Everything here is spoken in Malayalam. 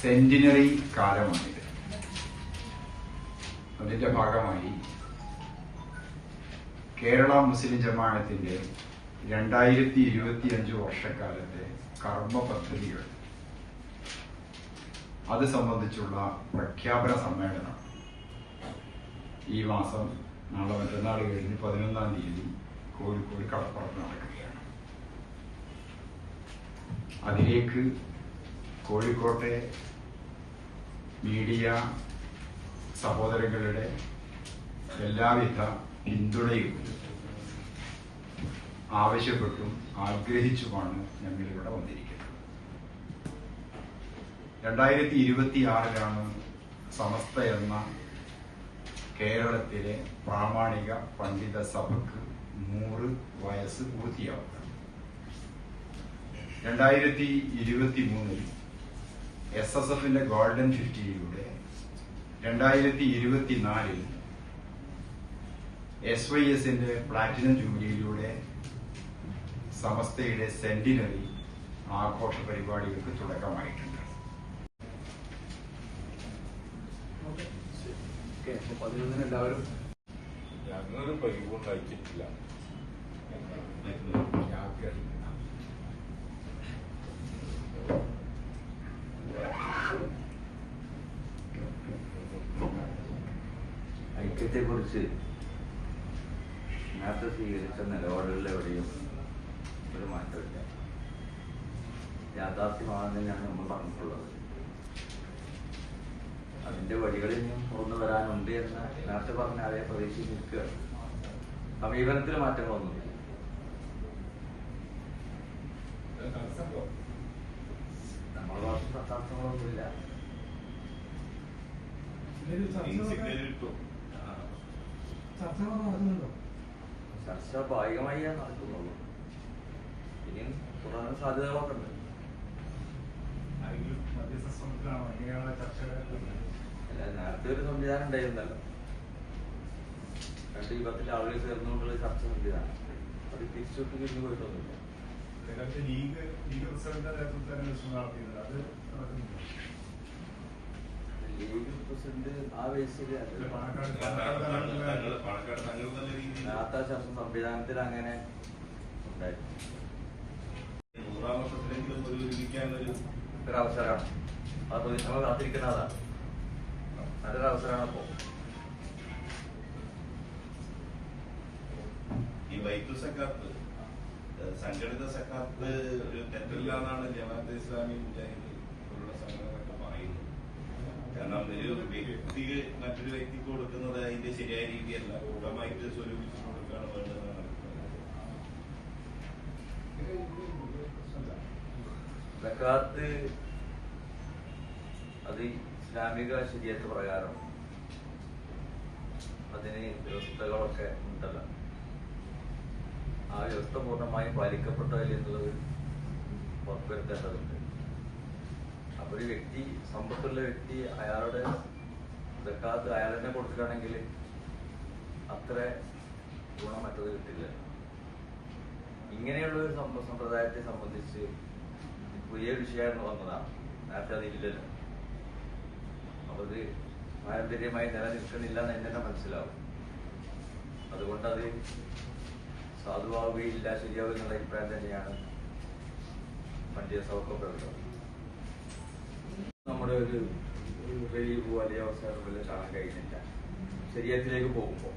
സെന്റിനറി കാലമാണിത്. അതിന്റെ ഭാഗമായി കേരള മുസ്ലിം ജമാഅത്തിന്റെ രണ്ടായിരത്തി ഇരുപത്തിയഞ്ച് വർഷക്കാലത്തെ കർമ്മ പദ്ധതികൾ അത് സംബന്ധിച്ചുള്ള പ്രഖ്യാപന സമ്മേളനം. ഈ മാസം നാളെ മറ്റന്നാൾ കഴിഞ്ഞ് പതിനൊന്നാം തീയതി കോഴിക്കോട് കടപ്പുറത്ത് നടക്കുകയാണ്. അതിലേക്ക് കോഴിക്കോട്ടെ മീഡിയ സഹോദരങ്ങളുടെ എല്ലാവിധ പിന്തുണയും ആവശ്യപ്പെട്ടും ആഗ്രഹിച്ചുമാണ് ഞങ്ങൾ ഇവിടെ വന്നിരിക്കുന്നത്. രണ്ടായിരത്തി ഇരുപത്തി ആറിലാണ് സമസ്ത എന്ന കേരളത്തിലെ പ്രാമാണിക പണ്ഡിത സഭക്ക് നൂറ് വയസ്സ് പൂർത്തിയാവുക രണ്ടായിരത്തി ഇരുപത്തി മൂന്നിൽ എസ് എസ് എഫിന്റെ ഗോൾഡൻ ഫിഫ്റ്റിയിലൂടെ രണ്ടായിരത്തി ഇരുപത്തിനാലിൽ എസ് വൈ എസിന്റെ പ്ലാറ്റിനം ജൂബിലിയിലൂടെ സമസ്തയുടെ സെന്റിനറി ആഘോഷ പരിപാടികൾക്ക് തുടക്കമായിട്ടുണ്ട്. പതിനൊന്നിന് എല്ലാവരും ഐക്യത്തെക്കുറിച്ച് നേരത്തെ സ്വീകരിച്ച നിലപാടുകളിൽ എവിടെയും ഒരു മാറ്റമില്ല. യാഥാർത്ഥ്യമാണെന്നാണ് നമ്മൾ പറഞ്ഞിട്ടുള്ളത്. അതിന്റെ വഴികളിൽ നിന്നും തുറന്നു വരാനുണ്ട് എന്ന് നേരത്തെ പറഞ്ഞ അതേ പ്രതീക്ഷയിൽ നിൽക്കുകയാണ് സമീപനത്തിൽ മാറ്റങ്ങളൊന്നുമില്ല. നമ്മുടെ ഭാഗത്ത് നടക്കുന്നുണ്ടോ? ചർച്ച ഭാഗികമായി നടക്കുന്നുള്ളൂ. ഇനിയും തുടരാൻ സാധ്യതകളൊക്കെ ഉണ്ട്. അല്ല നേരത്തെ ഒരു സംവിധാനം ഉണ്ടായിരുന്നല്ലോ. രണ്ട് യുഗത്തിൽ ആളുകൾ ചേർന്നുകൊണ്ടുള്ള ചർച്ച സംവിധാനം. അത് തിരിച്ചൊട്ട് തിരിഞ്ഞു പോയിട്ടൊന്നുമില്ല. ലീഗ് ലീഗ് പ്രസിഡന്റ് നേതൃത്വത്തിൽ നടത്തിയിട്ടുണ്ട്. അത് നടക്കുന്നില്ല ലീഗ് പ്രസിഡന്റ് ആ ബേസിൽ സംവിധാനത്തിൽ അങ്ങനെ ഉണ്ടായിരുന്നു. നൂറാം വർഷത്തിലെങ്കിലും ഒരു ഒരുമിക്കാനൊരു ഒരവസരമാണ്. അത് നമ്മൾ കാത്തിരിക്കുന്ന അതാണ്. നല്ലൊരു അവസരമാണ് അപ്പോ ഈ ബൈത്തുൽ സക്കാത്ത് സംഘടിത സക്കാത്ത് ഒരു തെറ്റില്ല എന്നാണ് ജമാഅത്തെ ഇസ്ലാമി മുജാഹിദ് വ്യക്തി മറ്റൊരു വ്യക്തിക്ക് കൊടുക്കുന്നത് അതിന്റെ ശരിയായ രീതിയല്ല. ഗൂഢമായിട്ട് സ്വരൂപിച്ചു കൊടുക്കുകയാണ് വേണ്ടതെന്നാണ് സക്കാത്ത് അത് ഇസ്ലാമിക ശരിയത്ത് പ്രകാരം അതിന് വ്യവസ്ഥകളൊക്കെ ഉണ്ടല്ല. ആ വ്യവസ്ഥ പൂർണമായും പാലിക്കപ്പെട്ടില്ല എന്നുള്ളത് ഉറപ്പുവരുത്തേണ്ടതുണ്ട്. അപ്പൊ ഒരു വ്യക്തി സമ്പത്തുള്ള വ്യക്തി അയാളുടെ സക്കാത്ത് അയാൾ തന്നെ കൊടുക്കുകയാണെങ്കിൽ അത്ര ഗുണം മറ്റത് കിട്ടില്ല. ഇങ്ങനെയുള്ള ഒരു സമ്പ- സമ്പ്രദായത്തെ സംബന്ധിച്ച് പുതിയ വിഷയമായിരുന്നു വന്നതാണ് നേരത്തെ അതില്ലല്ലോ അപ്പൊ ഇത് പാരമ്പര്യമായി നിലനിൽക്കുന്നില്ല എന്ന് എന്നെ മനസ്സിലാവും. അതുകൊണ്ട് അത് സാധുവാവുകയില്ല ശരിയാവുക എന്നുള്ള അഭിപ്രായം തന്നെയാണ് പണ്ഡിത സൗഖ്യപ്പെടുന്നത് നമ്മുടെ ഒരു റിലീവ് വലിയ അവസരം വല്ല കാണാൻ കഴിയുന്നില്ല ശരീരത്തിലേക്ക് പോകുമ്പോൾ